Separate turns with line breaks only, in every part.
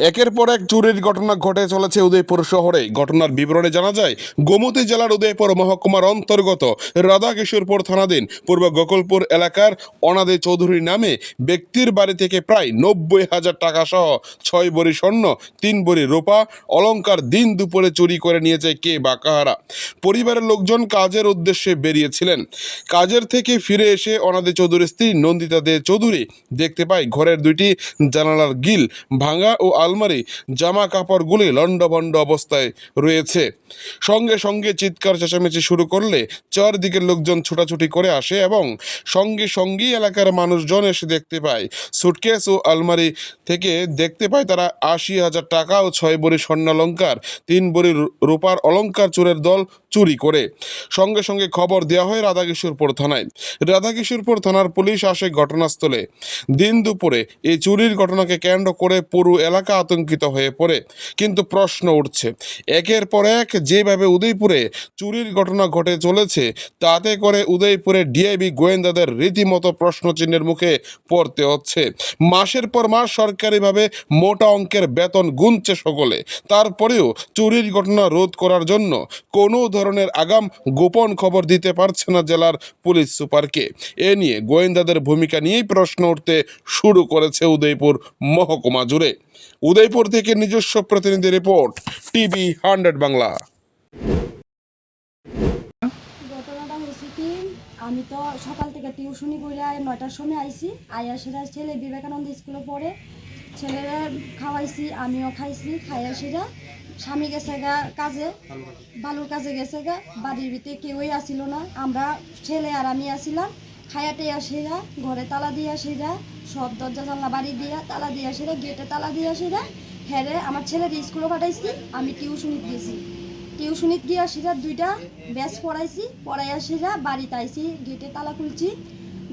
একের পর এক চুরির ঘটনা ঘটে চলেছে উদয়পুর শহরে। ঘটনার বিবরণে জানা যায়, গোমতী জেলার উদয়পুর মহকুমার অন্তর্গত রাধাকিশোরপুর থানাধীন পূর্ব গোকুলপুর এলাকার অনাদে চৌধুরী নামে ব্যক্তির বাড়ি থেকে প্রায় নব্বই হাজার টাকা সহ ছয় বড়ি স্বর্ণ, তিন বড়ি রূপা, অলংকার দিন দুপুরে চুরি করে নিয়েছে কে বা কাহারা। পরিবারের লোকজন কাজের উদ্দেশ্যে বেরিয়েছিলেন। কাজের থেকে ফিরে এসে অনাদে চৌধুরীর স্ত্রী নন্দিতা দে চৌধুরী দেখতে পায় ঘরের দুইটি জানালার গিল ভাঙা ও আলমারি জামা কাপড়গুলি লণ্ডভণ্ড অবস্থায় রয়েছে। সঙ্গে সঙ্গে চিৎকার চেঁচামেচি শুরু করলে চারদিকের লোকজন ছোটাছুটি করে আসে এবং সঙ্গে সঙ্গেই এলাকার মানুষজন এসে দেখতে পায়। সুটকেস ও আলমারি থেকে দেখতে পায় তারা আশি হাজার টাকা ও ছয় বড়ি স্বর্ণালঙ্কার তিন বড়ি রূপার অলঙ্কার চোরের দল চুরি করে। সঙ্গে সঙ্গে খবর দেওয়া হয় রাধাকিশোরপুর থানায়। রাধাকিশোরপুর থানার পুলিশ আসে ঘটনাস্থলে। দিন দুপুরে এই চুরির ঘটনাকে কেন্দ্র করে পুরো এলাকা আতঙ্কিত হয়ে পড়ে। কিন্তু প্রশ্ন উঠছে, একের পর এক যেভাবে উদয়পুরে চুরির ঘটনা ঘটে চলেছে, তাতে করে উদয়পুরে ডিআইবি গোয়েন্দাদের রীতিমতো প্রশ্নচিহ্নের মুখে পড়তে হচ্ছে। মাসের পর মাস সরকারিভাবে মোটা অঙ্কের বেতন গুনছে সকলে। তারপরেও চুরির ঘটনা রোধ করার জন্য কোনো ধরনের আগাম গোপন খবর দিতে পারছে না জেলার পুলিশ সুপারকে। এ নিয়ে গোয়েন্দাদের ভূমিকা নিয়েই প্রশ্ন উঠতে শুরু করেছে উদয়পুর মহকুমা জুড়ে। উদয়পুর থেকে নিজস্ব প্রতিনিধি রিপোর্ট, টিভি হান্ড্রেড বাংলা।
আমি তো সকাল থেকে টিউশনি করে নয়টার সময় আইছি, আইয়া সেরা ছেলে বিবেকানন্দ স্কুলে পড়ে ছেলেরা খাওয়াইছি, আমিও খাইছি, খাইয়া সেরা স্বামী গেছে গা কাজে, বালুর কাজে গেছে গা, বাড়ির ভিতরে কেউই আসিল না, আমরা ছেলে আর আমি আসিলাম খায়াটে আসিরা ঘরে তালা দিয়ে আসিরা সব দরজা জানলা, বাড়ি দিয়া, তালা দিয়ে আসিরা গেটে তালা দিয়ে আসিরা হ্যারে আমার ছেলের স্কুলে পাঠাইছি, আমি টিউশনিতে গেছি টিউশনিত গিয়ে আসিরা দুইটা ব্যাচ পড়াইছি পড়াই আসিরা বাড়িতে আইছি, গেটে তালা খুলছি,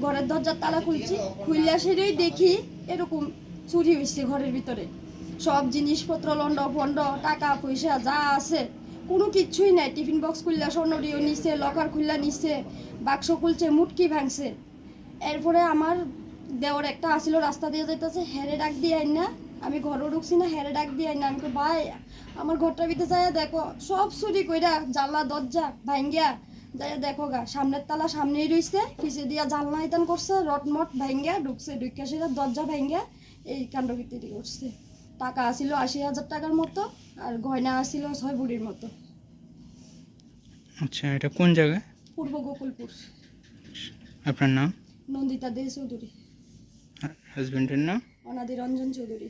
ঘরের দরজার তালা খুলছি খুললে আসিরই দেখি এরকম চুরি হয়েছে ঘরের ভিতরে। সব জিনিসপত্র, লন্ড, ফন্ড, টাকা, পয়সা, যা আছে, কোনো কিচ্ছুই নাই। টিফিন বক্স খুললা স্বর্ণরিও নিছে লকার খুললা নিছে, বাক্স খুলছে, মুটকি ভাঙছে। এরপরে আমার দেওয়ার একটা আসিল রাস্তা দিয়ে যাইতেছে হেরে ডাক দিয়ে আইন না। আমি ঘরও ঢুকছি না হেরে ডাক দিয়ে আইন না। আমি তো ভাই আমার ঘরটার ভিতরে যায় দেখো সব চুরি কইরা জানলা দরজা ভাঙ্গিয়া যাই দেখো গা সামনের তালা সামনেই রইছে পিছে দিয়া জানলা ইতান করছে রটমট ভাঙ্গিয়া ঢুকছে ঢুকিয়া সেটা দরজা ভাঙ্গিয়া এই কাণ্ডকীর্তি করছে। টাকা আসিল আশি হাজার টাকার মতো আর গয়না আসিল ছয় বুড়ির মতো।
আচ্ছা এটা কোন জায়গায়
পূর্ব গোকুলপুর।
আপনার নাম?
নন্দিতা দে চৌধুরী।
হাজবেন্ডের নাম?
অনাদি রঞ্জন চৌধুরী।